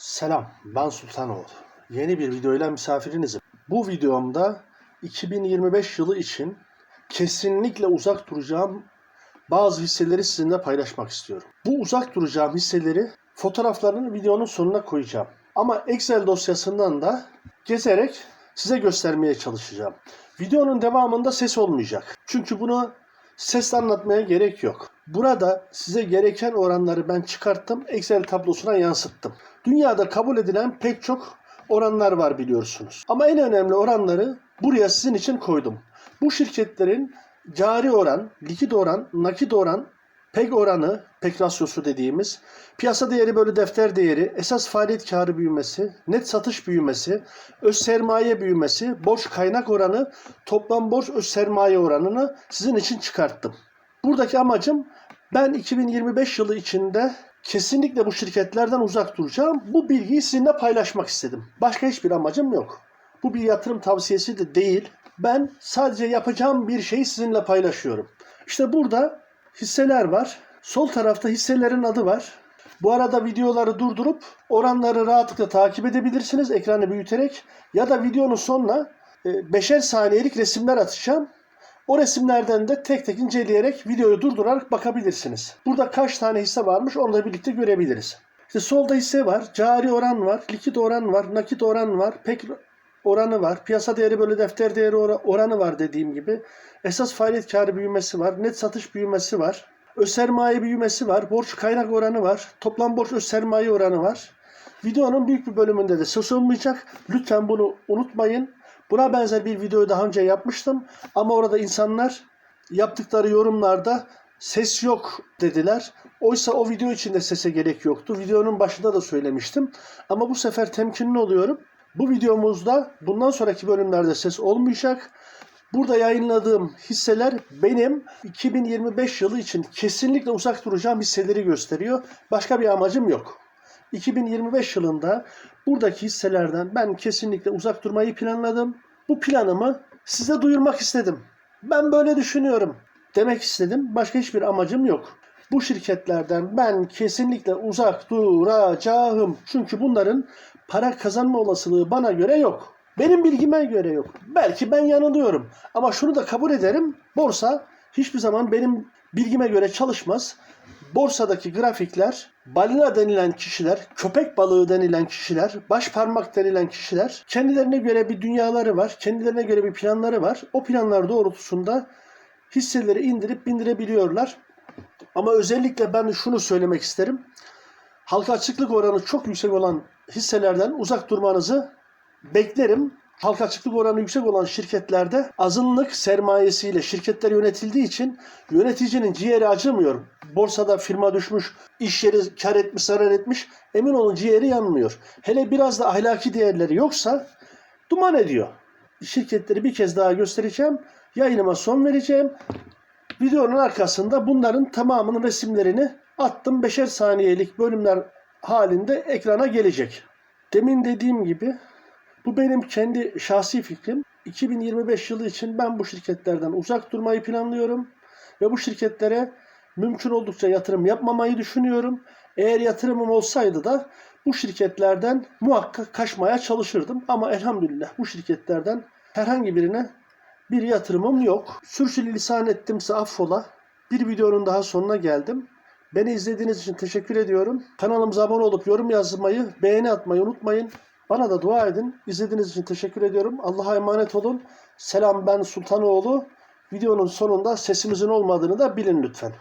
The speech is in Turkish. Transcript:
Selam, ben Sultanoğlu. Yeni bir videoyla misafirinizim. Bu videomda 2025 yılı için kesinlikle uzak duracağım bazı hisseleri sizinle paylaşmak istiyorum. Bu uzak duracağım hisseleri fotoğraflarını videonun sonuna koyacağım. Ama Excel dosyasından da gezerek size göstermeye çalışacağım. Videonun devamında ses olmayacak. Çünkü bunu sesle anlatmaya gerek yok. Burada size gereken oranları ben çıkarttım, Excel tablosuna yansıttım. Dünyada kabul edilen pek çok oranlar var biliyorsunuz. Ama en önemli oranları buraya sizin için koydum. Bu şirketlerin cari oran, likit oran, nakit oran, PEG oranı, PEG rasyosu dediğimiz, piyasa değeri bölü defter değeri, esas faaliyet karı büyümesi, net satış büyümesi, öz sermaye büyümesi, borç kaynak oranı, toplam borç öz sermaye oranını sizin için çıkarttım. Buradaki amacım ben 2025 yılı içinde kesinlikle bu şirketlerden uzak duracağım. Bu bilgiyi sizinle paylaşmak istedim. Başka hiçbir amacım yok. Bu bir yatırım tavsiyesi de değil. Ben sadece yapacağım bir şeyi sizinle paylaşıyorum. İşte burada hisseler var. Sol tarafta hisselerin adı var. Bu arada videoları durdurup oranları rahatlıkla takip edebilirsiniz ekranı büyüterek ya da videonun sonuna e, beşer saniyelik resimler atacağım. O resimlerden de tek tek inceleyerek videoyu durdurarak bakabilirsiniz. Burada kaç tane hisse varmış onu da birlikte görebiliriz. İşte solda hisse var, cari oran var, likit oran var, nakit oran var, pek oranı var, piyasa değeri böyle defter değeri oranı var dediğim gibi. Esas faaliyet karı büyümesi var, net satış büyümesi var. Öz sermaye büyümesi var, borç kaynak oranı var, toplam borç öz sermaye oranı var. Videonun büyük bir bölümünde de söz olmayacak. Lütfen bunu unutmayın. Buna benzer bir videoyu daha önce yapmıştım ama orada insanlar yaptıkları yorumlarda ses yok dediler. Oysa o video içinde sese gerek yoktu. Videonun başında da söylemiştim. Ama bu sefer temkinli oluyorum. Bu videomuzda bundan sonraki bölümlerde ses olmayacak. Burada yayınladığım hisseler benim 2025 yılı için kesinlikle uzak duracağım hisseleri gösteriyor. Başka bir amacım yok. 2025 yılında buradaki hisselerden ben kesinlikle uzak durmayı planladım. Bu planımı size duyurmak istedim. Ben böyle düşünüyorum demek istedim. Başka hiçbir amacım yok. Bu şirketlerden ben kesinlikle uzak duracağım. Çünkü bunların para kazanma olasılığı bana göre yok. Benim bilgime göre yok. Belki ben yanılıyorum. Ama şunu da kabul ederim. Borsa hiçbir zaman benim bilgime göre çalışmaz. Borsadaki grafikler, balina denilen kişiler, köpek balığı denilen kişiler, baş parmak denilen kişiler kendilerine göre bir dünyaları var, kendilerine göre bir planları var. O planlar doğrultusunda hisseleri indirip bindirebiliyorlar. Ama özellikle ben şunu söylemek isterim. Halka açıklık oranı çok yüksek olan hisselerden uzak durmanızı beklerim. Halka açıklık oranı yüksek olan şirketlerde azınlık sermayesiyle şirketler yönetildiği için yöneticinin ciğeri acımıyor. Borsada firma düşmüş, iş yeri kar etmiş, zarar etmiş. Emin olun ciğeri yanmıyor. Hele biraz da ahlaki değerleri yoksa duman ediyor. Şirketleri bir kez daha göstereceğim. Yayınıma son vereceğim. Videonun arkasında bunların tamamının resimlerini attım. Beşer saniyelik bölümler halinde ekrana gelecek. Demin dediğim gibi bu benim kendi şahsi fikrim. 2025 yılı için ben bu şirketlerden uzak durmayı planlıyorum ve bu şirketlere mümkün oldukça yatırım yapmamayı düşünüyorum. Eğer yatırımım olsaydı da bu şirketlerden muhakkak kaçmaya çalışırdım ama elhamdülillah bu şirketlerden herhangi birine bir yatırımım yok. Sürçülisan ettimse affola. Bir videonun daha sonuna geldim. Beni izlediğiniz için teşekkür ediyorum. Kanalımıza abone olup yorum yazmayı, beğeni atmayı unutmayın. Bana da dua edin. İzlediğiniz için teşekkür ediyorum. Allah'a emanet olun. Selam ben Sultanoğlu. Videonun sonunda sesimizin olmadığını da bilin lütfen.